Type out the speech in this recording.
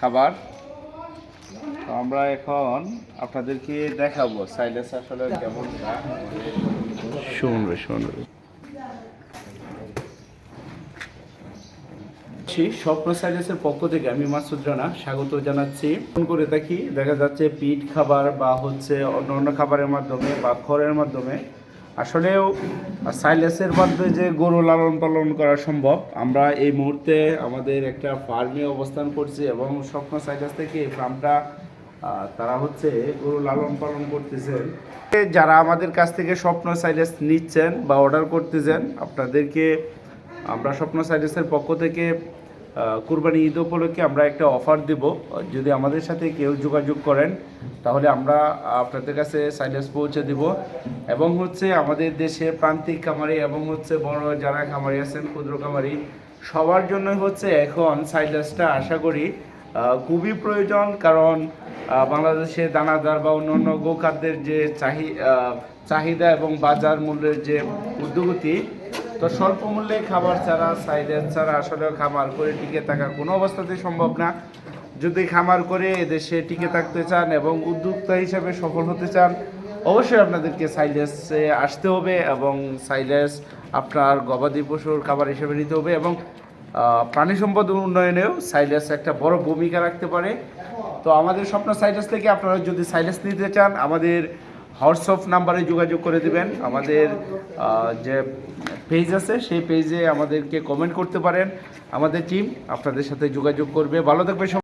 খাবার। তো আমরা এখন আপনাদেরকে দেখাবো সাইলেস আসলে কেমন। শুনবে শুনবে স্বপ্ন সাইলেসের পক্ষ থেকে আমি মাসুদ রানা স্বাগত জানাচ্ছি। ফোন করে থাকি দেখা যাচ্ছে পিট খাবার বা হচ্ছে অন্য অন্য খাবারের মাধ্যমে বা খড়ের মাধ্যমে। আসলেও সাইলেসের মাধ্যমে যে গরু লালন পালন করা সম্ভব, আমরা এই মুহূর্তে আমাদের একটা ফার্মে অবস্থান করছি এবং স্বপ্ন সাইলেস থেকে এই ফার্মটা তারা হচ্ছে গরু লালন পালন করতেছেন। যারা আমাদের কাছ থেকে স্বপ্ন সাইলেস নিচ্ছেন বা অর্ডার করতেছেন, আপনাদেরকে আমরা স্বপ্ন সাইলেসের পক্ষ থেকে কুরবানি ঈদ উপলক্ষে আমরা একটা অফার দেব। যদি আমাদের সাথে কেউ যোগাযোগ করেন, তাহলে আমরা আপনাদের কাছে সাইলেস পৌঁছে দিব। এবং হচ্ছে আমাদের দেশের প্রান্তিক খামারি এবং হচ্ছে বড় যারা খামারি আছেন, ক্ষুদ্র খামারি, সবার জন্য হচ্ছে এখন সাইলেসটা আশা করি খুবই প্রয়োজন। কারণ বাংলাদেশে দানাদার বা অন্যান্য গোখাদ্যের যে চাহি চাহিদা এবং বাজার মূল্যের যে উদ্যোগতি তো স্বল্প মূল্যে খাবার ছাড়া সাইডের ছাড়া আসলে খামার করে টিকে থাকা কোনো অবস্থাতেই সম্ভব না। যদি খামার করে এদেশে টিকে থাকতে চান এবং উদ্যোক্তা হিসেবে সফল হতে চান, অবশ্যই আপনাদেরকে সাইলেসে আসতে হবে এবং সাইলেস আপনার গবাদি পশুর খাবার হিসেবে নিতে হবে এবং প্রাণী সম্পদ উন্নয়নেও সাইলেস একটা বড় ভূমিকা রাখতে পারে। তো আমাদের স্বপ্ন সাইলেস থেকে আপনারা যদি সাইলেস নিতে চান, আমাদের হোয়াটসঅ্যাপ নাম্বারে যোগাযোগ করে দেবেন। আমাদের যে পেজ আছে, সেই পেজে আমাদেরকে কমেন্ট করতে পারেন। আমাদের টিম আপনাদের সাথে যোগাযোগ করবে। ভালো থাকবে